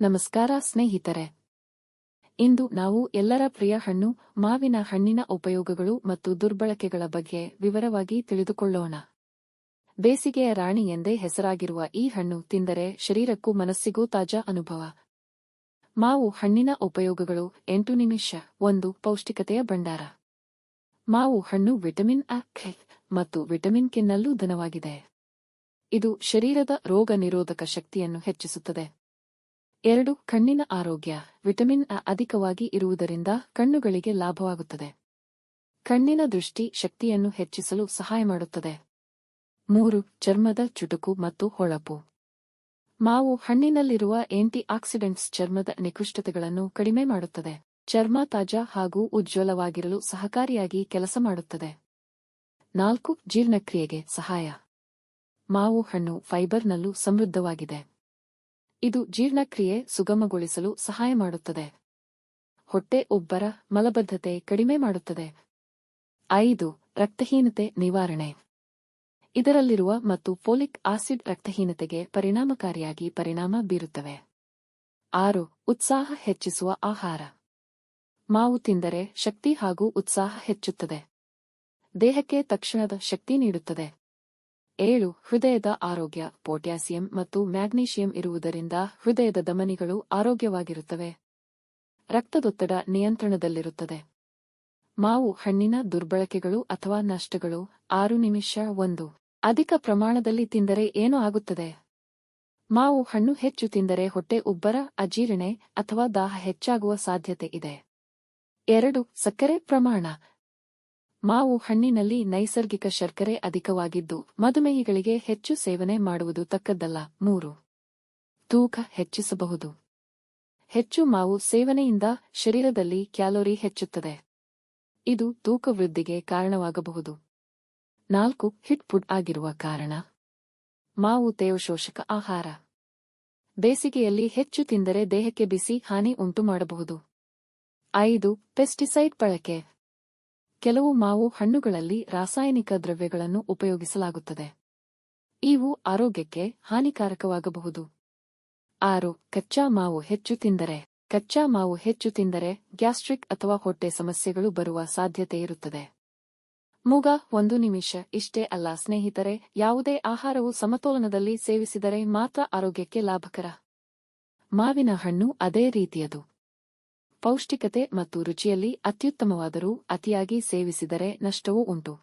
ನಮಸ್ಕಾರ ಸ್ನೇಹಿತರೆ. ಇಂದು ನಾವು ಎಲ್ಲರ ಪ್ರಿಯ ಹಣ್ಣು, ಮಾವಿನ ಹಣ್ಣಿನ ಉಪಯೋಗಗಳು ಮತ್ತು ದುರ್ಬಳಕೆಗಳ ಬಗ್ಗೆ ವಿವರವಾಗಿ ತಿಳಿದುಕೊಳ್ಳೋಣ. ಬೇಸಿಗೆಯ ರಾಣಿ ಎಂದೇ ಹೆಸರಾಗಿರುವ ಈ ಹಣ್ಣು ತಿಂದರೆ ಶರೀರಕ್ಕೂ ಮನಸ್ಸಿಗೂ ತಾಜಾ ಅನುಭವ. ಮಾವು ಹಣ್ಣಿನ ಉಪಯೋಗಗಳು ಎಂಟು ನಿಮಿಷ, ಒಂದು ಪೌಷ್ಟಿಕತೆಯ ಭಂಡಾರ. ಮಾವು ಹಣ್ಣು ವಿಟಮಿನ್ ಅ ಮತ್ತು ವಿಟಮಿನ್ ಕಿನ್ನಲ್ಲೂ ಧನವಾಗಿದೆ. ಇದು ಶರೀರದ ರೋಗ ನಿರೋಧಕ ಶಕ್ತಿಯನ್ನು ಹೆಚ್ಚಿಸುತ್ತದೆ. ಎರಡು, ಕಣ್ಣಿನ ಆರೋಗ್ಯ, ವಿಟಮಿನ್ ಅ ಅಧಿಕವಾಗಿ ಇರುವುದರಿಂದ ಕಣ್ಣುಗಳಿಗೆ ಲಾಭವಾಗುತ್ತದೆ. ಕಣ್ಣಿನ ದೃಷ್ಟಿ ಶಕ್ತಿಯನ್ನು ಹೆಚ್ಚಿಸಲು ಸಹಾಯ ಮಾಡುತ್ತದೆ. ಮೂರು, ಚರ್ಮದ ಚುಟುಕು ಮತ್ತು ಹೊಳಪು. ಮಾವು ಹಣ್ಣಿನಲ್ಲಿರುವ ಆಂಟಿ ಆಕ್ಸಿಡೆಂಟ್ಸ್ ಚರ್ಮದ ನಿಕೃಷ್ಟತೆಗಳನ್ನು ಕಡಿಮೆ ಮಾಡುತ್ತದೆ. ಚರ್ಮ ತಾಜಾ ಹಾಗೂ ಉಜ್ವಲವಾಗಿರಲು ಸಹಕಾರಿಯಾಗಿ ಕೆಲಸ ಮಾಡುತ್ತದೆ. ನಾಲ್ಕು, ಜೀರ್ಣಕ್ರಿಯೆಗೆ ಸಹಾಯ. ಮಾವು ಹಣ್ಣು ಫೈಬರ್ನಲ್ಲೂ ಸಮೃದ್ಧವಾಗಿದೆ. ಇದು ಜೀರ್ಣಕ್ರಿಯೆ ಸುಗಮಗೊಳಿಸಲು ಸಹಾಯ ಮಾಡುತ್ತದೆ. ಹೊಟ್ಟೆ ಉಬ್ಬರ ಮಲಬದ್ಧತೆ ಕಡಿಮೆ ಮಾಡುತ್ತದೆ. ಐದು, ರಕ್ತಹೀನತೆ ನಿವಾರಣೆ. ಇದರಲ್ಲಿರುವ ಮತ್ತು ಫೋಲಿಕ್ ಆಸಿಡ್ ರಕ್ತಹೀನತೆಗೆ ಪರಿಣಾಮಕಾರಿಯಾಗಿ ಪರಿಣಾಮ ಬೀರುತ್ತವೆ. ಆರು, ಉತ್ಸಾಹ ಹೆಚ್ಚಿಸುವ ಆಹಾರ. ಮಾವು ತಿಂದರೆ ಶಕ್ತಿ ಹಾಗೂ ಉತ್ಸಾಹ ಹೆಚ್ಚುತ್ತದೆ. ದೇಹಕ್ಕೆ ತಕ್ಷಣದ ಶಕ್ತಿ ನೀಡುತ್ತದೆ. ಏಳು, ಹೃದಯದ ಆರೋಗ್ಯ, ಪೊಟ್ಯಾಸಿಯಂ ಮತ್ತು ಮ್ಯಾಗ್ನೀಷಿಯಂ ಇರುವುದರಿಂದ ಹೃದಯದ ಧಮನಿಗಳು ಆರೋಗ್ಯವಾಗಿರುತ್ತವೆ. ರಕ್ತದೊತ್ತಡ ನಿಯಂತ್ರಣದಲ್ಲಿರುತ್ತದೆ. ಮಾವು, ಹಣ್ಣಿನ ದುರ್ಬಳಕೆಗಳು ಅಥವಾ ನಷ್ಟಗಳು, ಆರು ನಿಮಿಷ, ಒಂದು. ಅಧಿಕ ಪ್ರಮಾಣದಲ್ಲಿ ತಿಂದರೆ ಏನು ಆಗುತ್ತದೆ? ಮಾವು, ಹಣ್ಣು ಹೆಚ್ಚು ತಿಂದರೆ ಹೊಟ್ಟೆ ಉಬ್ಬರ, ಅಜೀರ್ಣೆ ಅಥವಾ ದಾಹ ಹೆಚ್ಚಾಗುವ ಸಾಧ್ಯತೆ ಇದೆ. ಎರಡು, ಸಕ್ಕರೆ ಪ್ರಮಾಣ. ಮಾವು ಹಣ್ಣಿನಲ್ಲಿ ನೈಸರ್ಗಿಕ ಶರ್ಕರೆ ಅಧಿಕವಾಗಿದ್ದು, ಮಧುಮೇಹಿಗಳಿಗೆ ಹೆಚ್ಚು ಸೇವನೆ ಮಾಡುವುದು ತಕ್ಕದ್ದಲ್ಲ. ಮೂರು. ತೂಕ ಹೆಚ್ಚಿಸಬಹುದು. ಹೆಚ್ಚು ಮಾವು ಸೇವನೆಯಿಂದ ಶರೀರದಲ್ಲಿ ಕ್ಯಾಲೋರಿ ಹೆಚ್ಚುತ್ತದೆ. ಇದು ತೂಕ ವೃದ್ಧಿಗೆ ಕಾರಣವಾಗಬಹುದು. ನಾಲ್ಕು, ಹಿಟ್ ಫುಡ್ ಆಗಿರುವ ಕಾರಣ. ಮಾವು ತೇವಶೋಷಕ ಆಹಾರ. ಬೇಸಿಗೆಯಲ್ಲಿ ಹೆಚ್ಚು ತಿಂದರೆ ದೇಹಕ್ಕೆ ಬಿಸಿ ಹಾನಿ ಉಂಟು ಮಾಡಬಹುದು ಐದು, ಪೆಸ್ಟಿಸೈಡ್ ಬಳಕೆ. ಕೆಲವು ಮಾವು ಹಣ್ಣುಗಳಲ್ಲಿ ರಾಸಾಯನಿಕ ದ್ರವ್ಯಗಳನ್ನು ಉಪಯೋಗಿಸಲಾಗುತ್ತದೆ. ಇವು ಆರೋಗ್ಯಕ್ಕೆ ಹಾನಿಕಾರಕವಾಗಬಹುದು. ಆರು, ಕಚ್ಚಾ ಮಾವು ಹೆಚ್ಚು ತಿಂದರೆ. ಕಚ್ಚಾ ಮಾವು ಹೆಚ್ಚು ತಿಂದರೆ ಗ್ಯಾಸ್ಟ್ರಿಕ್ ಅಥವಾ ಹೊಟ್ಟೆ ಸಮಸ್ಯೆಗಳು ಬರುವ ಸಾಧ್ಯತೆ ಇರುತ್ತದೆ. ಮುಗ, ಒಂದು ನಿಮಿಷ, ಇಷ್ಟೇ ಅಲ್ಲ, ಸ್ನೇಹಿತರೆ, ಯಾವುದೇ ಆಹಾರವು ಸಮತೋಲನದಲ್ಲಿ ಸೇವಿಸಿದರೆ ಮಾತ್ರ ಆರೋಗ್ಯಕ್ಕೆ ಲಾಭಕರ. ಮಾವಿನ ಹಣ್ಣು ಅದೇ ರೀತಿಯದು. ಪೌಷ್ಟಿಕತೆ ಮತ್ತು ರುಚಿಯಲ್ಲಿ ಅತ್ಯುತ್ತಮವಾದರೂ ಅತಿಯಾಗಿ ಸೇವಿಸಿದರೆ ನಷ್ಟವೂ ಉಂಟು.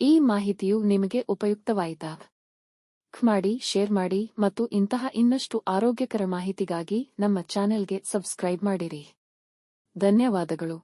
ಈ ಮಾಹಿತಿಯು ನಿಮಗೆ ಉಪಯುಕ್ತವಾಯಿತಾ? ಮಾಡಿ, ಶೇರ್ ಮಾಡಿ ಮತ್ತು ಇಂತಹ ಇನ್ನಷ್ಟು ಆರೋಗ್ಯಕರ ಮಾಹಿತಿಗಾಗಿ ನಮ್ಮ ಚಾನೆಲ್ಗೆ ಸಬ್ಸ್ಕ್ರೈಬ್ ಮಾಡಿರಿ. ಧನ್ಯವಾದಗಳು.